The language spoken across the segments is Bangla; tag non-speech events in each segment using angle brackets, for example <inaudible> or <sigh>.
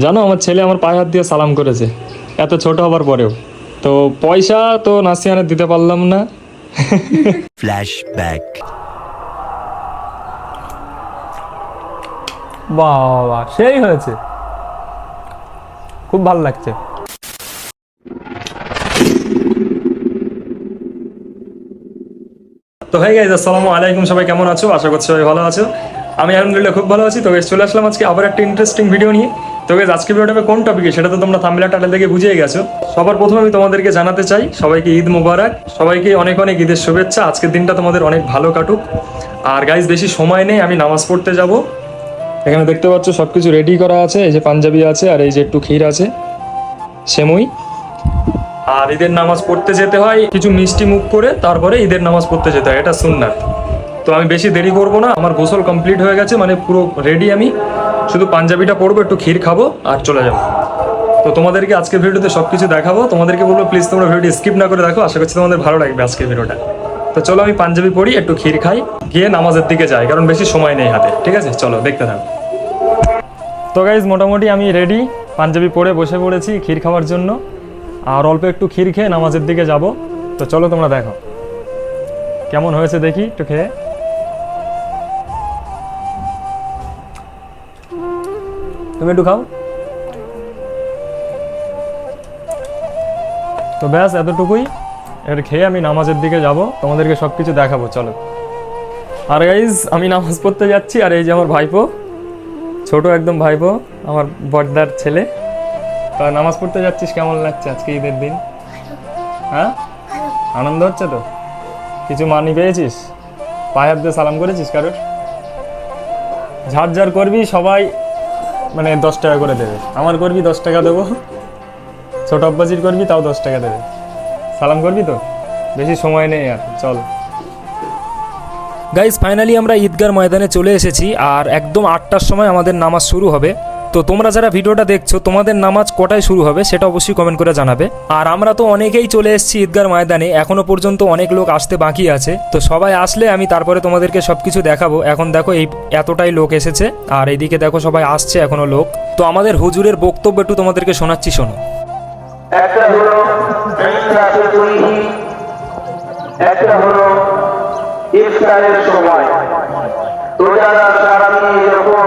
জানো আমার ছেলে আমার পায়ে হাত দিয়ে সালাম করেছে। এত ছোট হবার পরেও। তো পয়সা তো নাসিয়ানে দিতে পারলাম না। <laughs> Flashback. বাবা সেই হয়েছে। খুব ভালো লাগছে। তো হয়ে গেছে আসসালামু আলাইকুম সবাই কেমন আছো? আশা করছি সবাই ভালো আছো। আমি আলহামদুলিল্লাহ খুব ভালো আছি। তো চলে আসলাম আজকে আবার একটা ইন্টারেস্টিং ভিডিও নিয়ে। তো guys, আজকে ভিডিওটা কোন টপিকে সেটা তো তোমরা থাম্বনেল টাইটেল দেখে বুঝিয়ে গেছো। সবার প্রথমে আমি তোমাদেরকে জানাতে চাই সবাইকে ঈদ মোবারক সবাইকে অনেক অনেক ঈদের শুভেচ্ছা। আজকের দিনটা তোমাদের অনেক ভালো কাটুক। আর গাইজ বেশি সময় নেই আমি নামাজ পড়তে যাব। এখানে দেখতে পাচ্ছ সব কিছু রেডি করা আছে। এই যে পাঞ্জাবি আছে আর এই যে একটু ক্ষীর আছে। সেমুই। আর ঈদের নামাজ পড়তে যেতে হয় কিছু মিষ্টি মুখ করে তারপরে ঈদের নামাজ পড়তে যেতে হয়। এটা সুন্নাত। তো আমি বেশি দেরি করব না, আমার গোসল কমপ্লিট হয়ে গেছে মানে পুরো রেডি আমি। শুধু পাঞ্জাবিটা পরবো, একটু ক্ষীর খাব আর চলে যাব। তো তোমাদেরকে আজকের ভিডিওতে সব কিছু দেখাবো। তোমাদেরকে বলব প্লিজ তোমরা ভিডিওটি স্কিপ না করে দেখো, আশা করছি তোমাদের ভালো লাগবে আজকের ভিডিওটা। তো চলো আমি পাঞ্জাবি পড়ি একটু ক্ষীর খাই, গিয়ে নামাজের দিকে যাই, কারণ বেশি সময় নেই হাতে, ঠিক আছে? চলো, দেখতে থাকো। তো গাইজ মোটামুটি আমি রেডি পাঞ্জাবি পরে বসে পড়েছি ক্ষীর খাওয়ার জন্য। আর অল্প একটু ক্ষীর খেয়ে নামাজের দিকে যাব। তো চলো তোমরা দেখো। কেমন হয়েছে দেখি, একটু খেয়ে। তুমি একটু খাও। তো ব্যাস, এতটুকুই। এর খেয়ে আমি নামাজের দিকে যাব। তোমাদেরকে সব কিছু দেখাবো, চলো। আর গাইজ আমি নামাজ পড়তে যাচ্ছি, আর এই যে আমার ভাইপো। ছোট একদম ভাইপো, আমার বর্দার ছেলে। তা নামাজ পড়তে যাচ্ছিস, কেমন লাগছে আজকে ঈদের দিন? হ্যাঁ? আনন্দ হচ্ছে তো? কিছু মানি পেয়েছিস? পায়ে হাত দিয়ে সালাম করেছিস কারোর? ঝাড় ঝাড় করবি সবাই? মানে দশ টাকা করে দেবে। আমার করবি দশ টাকা দেবো। ছোট আব্বাজির করবি, তাও দশ টাকা দেবে। সালাম করবি তো? বেশি সময় নেই আর, চল। গাইজ ফাইনালি আমরা ঈদগার ময়দানে চলে এসেছি, আর একদম আটটার সময় আমাদের নামাজ শুরু হবে। তো তোমরা যারা ভিডিওটা দেখছ, তোমাদের নামাজ কটায় শুরু হবে সেটা অবশ্যই কমেন্ট করে জানাবে। আর আমরা তো অনেকেই চলে এসেছি ঈদগার ময়দানে, এখনও পর্যন্ত অনেক লোক আসতে বাকি আছে। তো সবাই আসলে আমি তারপরে তোমাদেরকে সবকিছু দেখাবো। এখন দেখো এই এতটাই লোক এসেছে, আর এইদিকে দেখো সবাই আসছে এখনও লোক। তো আমাদের হুজুরের বক্তব্য একটু তোমাদেরকে শোনাচ্ছি, শোনো। সময়। যখন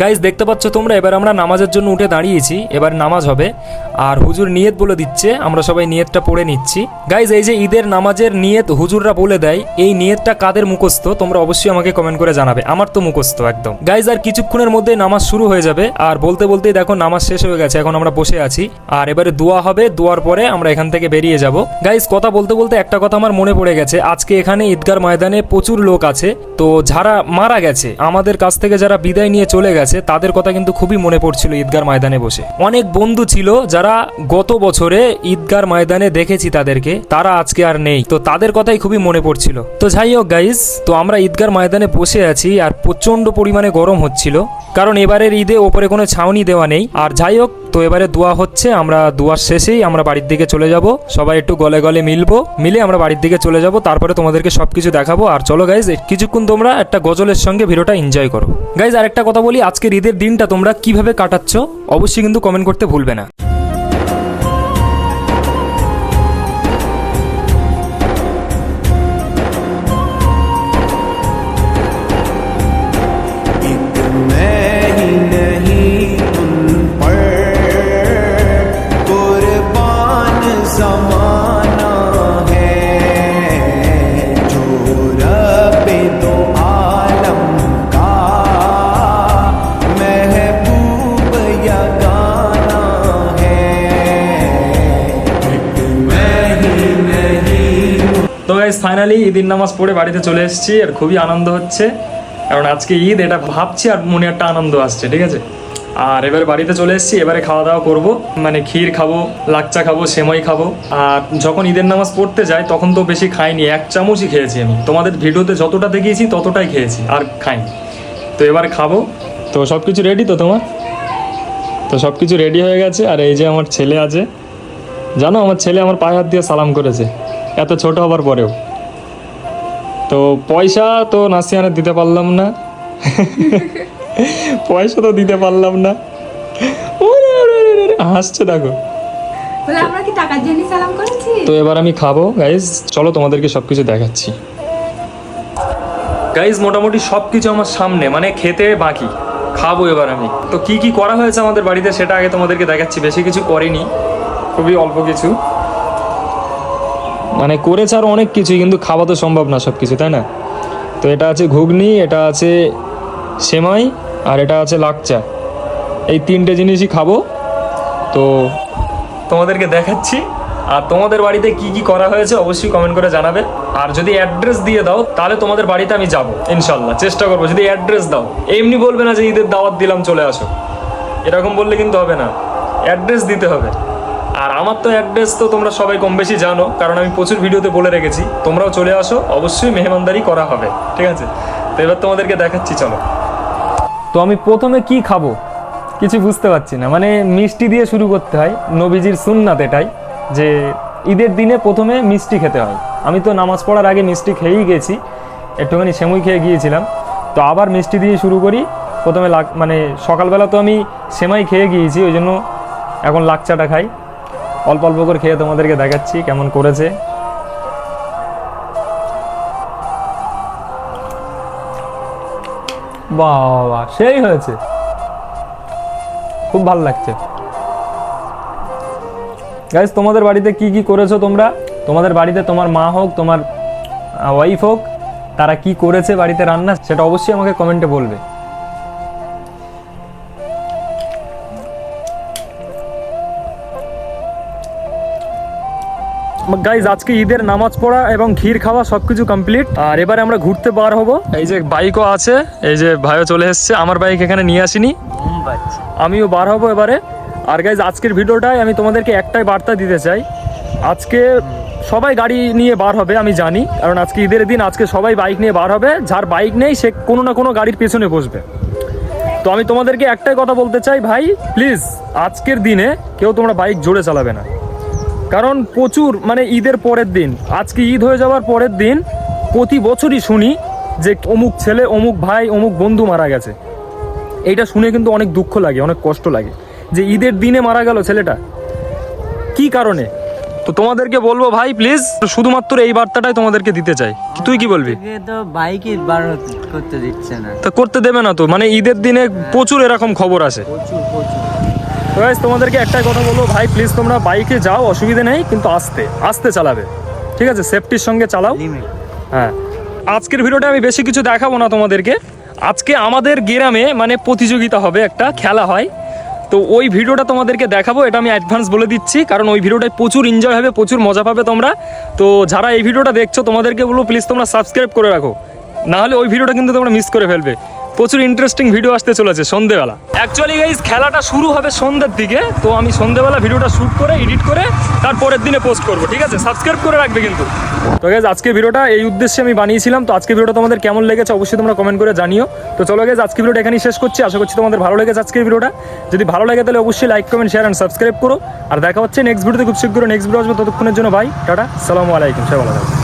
গাইজ দেখতে পাচ্ছ তোমরা? এবার আমরা নামাজের জন্য উঠে দাঁড়িয়েছি। এবার নামাজ হবে। আর হুজুর নিয়ত বলে দিচ্ছে, আমরা সবাই নিয়তটা পড়ে নিচ্ছি। গাইজ এই যে ঈদের নামাজের নিয়ত হুজুররা বলে দেয়, এই নিয়তটা কাদের মুখস্থ? তোমরা অবশ্যই আমাকে কমেন্ট করে জানাবে। আমার তো মুখস্থ একদম। গাইজ আর কিছুক্ষণের মধ্যে নামাজ শুরু হয়ে যাবে। আর বলতে বলতেই দেখো, নামাজ শেষ হয়ে গেছে। এখন আমরা বসে আছি। আর এবারে দোয়া হবে। দোয়ার পরে আমরা এখান থেকে বেরিয়ে যাব। গাইজ কথা বলতে বলতে একটা কথা আমার মনে পড়ে গেছে। আজকে এখানে ঈদগার ময়দানে প্রচুর লোক আছে। তো যারা মারা গেছে আমাদের কাছ থেকে যারা বিদায় নিয়ে চলে গেছে, তাদের কথা কিন্তু খুবই মনে পড়ছিল ঈদগার ময়দানে বসে। অনেক বন্ধু ছিল যারা গত বছরে ঈদগার ময়দানে দেখেছি তাদেরকে, তারা আজকে আর নেই। তো তাদের কথাই খুবই মনে পড়ছিল। তো যাই হোক গাইজ তো আমরা ঈদগার ময়দানে বসে আছি আর প্রচণ্ড পরিমাণে গরম হচ্ছিল। কারণ এবারের ঈদে ওপরে কোনো ছাউনি দেওয়া নেই। আর যাই হোক তো এবারে দোয়া হচ্ছে, আমরা দোয়ার শেষেই আমরা বাড়ির দিকে চলে যাব। সবাই একটু গলে গলে মিলবো, মিলে আমরা বাড়ির দিকে চলে যাব, তারপরে তোমাদেরকে সব কিছু দেখাবো। আর চলো গাইজ কিছুক্ষণ তোমরা একটা গজলের সঙ্গে ভিডিওটা এনজয় করো। গাইজ আর একটা কথা বলি, আজকের ঈদের দিনটা তোমরা কীভাবে কাটাচ্ছ, অবশ্যই কিন্তু কমেন্ট করতে ভুলবে না। ফাইনালি ঈদের নামাজ পড়ে বাড়িতে চলে এসেছি আর খুবই আনন্দ হচ্ছে। কারণ আজকে ঈদ, এটা ভাবছি আর মনে একটা আনন্দ আসছে, ঠিক আছে? আর এবারে বাড়িতে চলে এসেছি, এবারে খাওয়া দাওয়া করব। মানে ক্ষীর খাব, লাচ্চা খাব, সেমই খাব। আর যখন ঈদের নামাজ পড়তে যাই, তখন তো বেশি খাইনি, এক চামচই খেয়েছি আমি। তোমাদের ভিডিওতে যতটা দেখিয়েছি, ততটাই খেয়েছি, আর খাইনি। তো এবার খাব। তো সব কিছু রেডি তো তোমার? তো সব কিছু রেডি হয়ে গেছে, আর এই যে আমার ছেলে আছে। জানো, আমার ছেলে আমার পায়ে হাত দিয়ে সালাম করেছে। এত ছোট হবার পরেও। তো পয়সা তো নাসিয়ানে দিতে পারলাম না। পয়সা তো দিতে পারলাম না। হাসছে দেখো। বলে আমরা কি টাকার জন্য সালাম করেছি? তো এবার আমি খাব। গাইজ চলো তোমাদেরকে সব কিছু দেখাচ্ছি। গাইজ মোটামুটি সব কিছু আমার সামনে মানে খেতে বাকি। খাব এবার আমি। তো কি কি করা হয়েছে আমাদের বাড়িতে সেটা আগে তোমাদেরকে দেখাচ্ছি। বেশি কিছু করিনি। খুবই অল্প কিছু। মানে করেছে আরও অনেক কিছুই, কিন্তু খাওয়া তো সম্ভব না সব কিছু তাই না? তো এটা আছে ঘুগনি, এটা আছে সেমাই, আর এটা আছে লাকচা। এই তিনটে জিনিসই খাব। তো তোমাদেরকে দেখাচ্ছি, আর তোমাদের বাড়িতে কি কি করা হয়েছে অবশ্যই কমেন্ট করে জানাবে। আর যদি অ্যাড্রেস দিয়ে দাও, তাহলে তোমাদের বাড়িতে আমি যাব, ইনশাল্লাহ। চেষ্টা করব, যদি অ্যাড্রেস দাও। এমনি বলবে না যে ঈদের দাওয়াত দিলাম, চলে আসো। এরকম বললে কিন্তু হবে না। অ্যাড্রেস দিতে হবে। আর আমার তো অ্যাড্রেস তো তোমরা সবাই কম বেশি জানো, কারণ আমি প্রচুর ভিডিওতে বলে রেখেছি। তোমরাও চলে আসো, অবশ্যই মেহমানদারি করা হবে, ঠিক আছে? তো এবার তোমাদেরকে দেখাচ্ছি, চলো। তো আমি প্রথমে কি খাব? কিছু বুঝতে পারছি না। মানে মিষ্টি দিয়ে শুরু করতে হয়, নবীজির সুন্নাত এটাই, যে ঈদের দিনে প্রথমে মিষ্টি খেতে হয়। আমি তো নামাজ পড়ার আগে মিষ্টি খেয়েই গেছি, একটুখানি সেমুই খেয়ে গিয়েছিলাম। তো আবার মিষ্টি দিয়ে শুরু করি, প্রথমে লাক মানে সকালবেলা তো আমি সেমাই খেয়ে গিয়েছি, ওই জন্য এখন লাকচাটা খাই। অল্প অল্প করে খেয়ে তোমাদেরকে দেখাচ্ছি কেমন করেছে। বাবা, সেই হয়েছে। খুব ভালো লাগছে। গাইজ তোমাদের বাড়িতে কি কি করেছ তোমরা? তোমাদের বাড়িতে তোমার মা হোক, তোমার ওয়াইফ হোক, তারা কি করেছে বাড়িতে রান্না, সেটা অবশ্যই আমাকে কমেন্টে বলবে। গাইজ আজকে ঈদের নামাজ পড়া এবং ক্ষীর খাওয়া সবকিছু কমপ্লিট আর এবারে আমরা ঘুরতে বার হব। এই যে বাইকও আছে, এই যে ভাইও চলে এসছে, আমার বাইক এখানে নিয়ে আসিনি। আমিও বার হব এবারে। আর গাইজ আজকের ভিডিওটায় আমি তোমাদেরকে একটাই বার্তা দিতে চাই। আজকে সবাই গাড়ি নিয়ে বার হবে, আমি জানি। কারণ আজকে ঈদের দিন, আজকে সবাই বাইক নিয়ে বার হবে। যার বাইক নেই, সে কোনো না কোনো গাড়ির পেছনে বসবে। তো আমি তোমাদেরকে একটাই কথা বলতে চাই, ভাই প্লিজ আজকের দিনে কেউ তোমরা বাইক জোরে চালাবে না। কারণ প্রচুর মানে ঈদের পরের দিন আজকে ঈদ হয়ে যাওয়ার পরের দিন প্রতি বছরই শুনি যে অমুক ছেলে অমুক ভাই অমুক বন্ধু মারা গেছে। এইটা শুনে কিন্তু অনেক দুঃখ লাগে অনেক কষ্ট লাগে যে ঈদের দিনে মারা গেল ছেলেটা। কি কারণে? তো তোমাদেরকে বলব ভাই প্লিজ শুধুমাত্র এই বার্তাটাই তোমাদেরকে দিতে চাই। তুই কি বলবি? আজকে তো বাইকে বার করতে দিচ্ছে না। তা করতে দেবে না তো মানে ঈদের দিনে প্রচুর এরকম খবর আসে প্রচুর প্রচুর। Guys, তোমাদেরকে একটাই কথা বলব। ভাই প্লিজ তোমরা বাইকে যাও অসুবিধা নেই কিন্তু আস্তে আস্তে চালাবে। ঠিক আছে? সেফটির সঙ্গে চালাও। হ্যাঁ। আজকের ভিডিওটা আমি বেশি কিছু দেখাবো না তোমাদেরকে। আজকে আমাদের গ্রামে মানে প্রতিযোগিতা হবে একটা খেলা হয়। তো ওই ভিডিওটা তোমাদেরকে দেখাবো এটা আমি অ্যাডভান্স বলে দিচ্ছি কারণ ওই ভিডিওটায় প্রচুর এনজয় হবে প্রচুর মজা পাবে তোমরা। তো যারা এই ভিডিওটা দেখছ তোমাদেরকে বলব প্লিজ তোমরা সাবস্ক্রাইব করে রাখো। না হলে ওই ভিডিওটা কিন্তু তোমরা মিস করে ফেলবে। প্রচুর ইন্টারেস্টিং ভিডিও আসতে চলেছে সন্ধেবেলা। অ্যাকচুয়ালি গাইজ খেলাটা শুরু হবে সন্ধ্যের দিকে, তো আমি সন্ধেবেলা ভিডিওটা শ্যুট করে এডিট করে তার পরের দিনে পোস্ট করব, ঠিক আছে? সাবস্ক্রাইব করে রাখবে কিন্তু। তো গাইজ আজকে ভিডিওটা এই উদ্দেশ্যে আমি বানিয়েছিলাম, তো আজকে ভিডিওটা তোমাদের কেমন লেগেছে অবশ্যই তোমরা কমেন্ট করে জানিও। তো চলো গাইজ আজকে ভিডিওটা এখানেই শেষ করছি। আশা করছি তোমাদের ভালো লেগেছে আজকের ভিডিওটা যদি ভালো লাগে তাহলে অবশ্যই like comment share and subscribe করো। আর দেখা হচ্ছে নেক্সট ভিডিওতে খুব শীঘ্র নেক্সট ভিডিও আসবে ততক্ষণের জন্য ভাই টাটা, সালামু আলাইকুম, সবাই ভালো থাকবে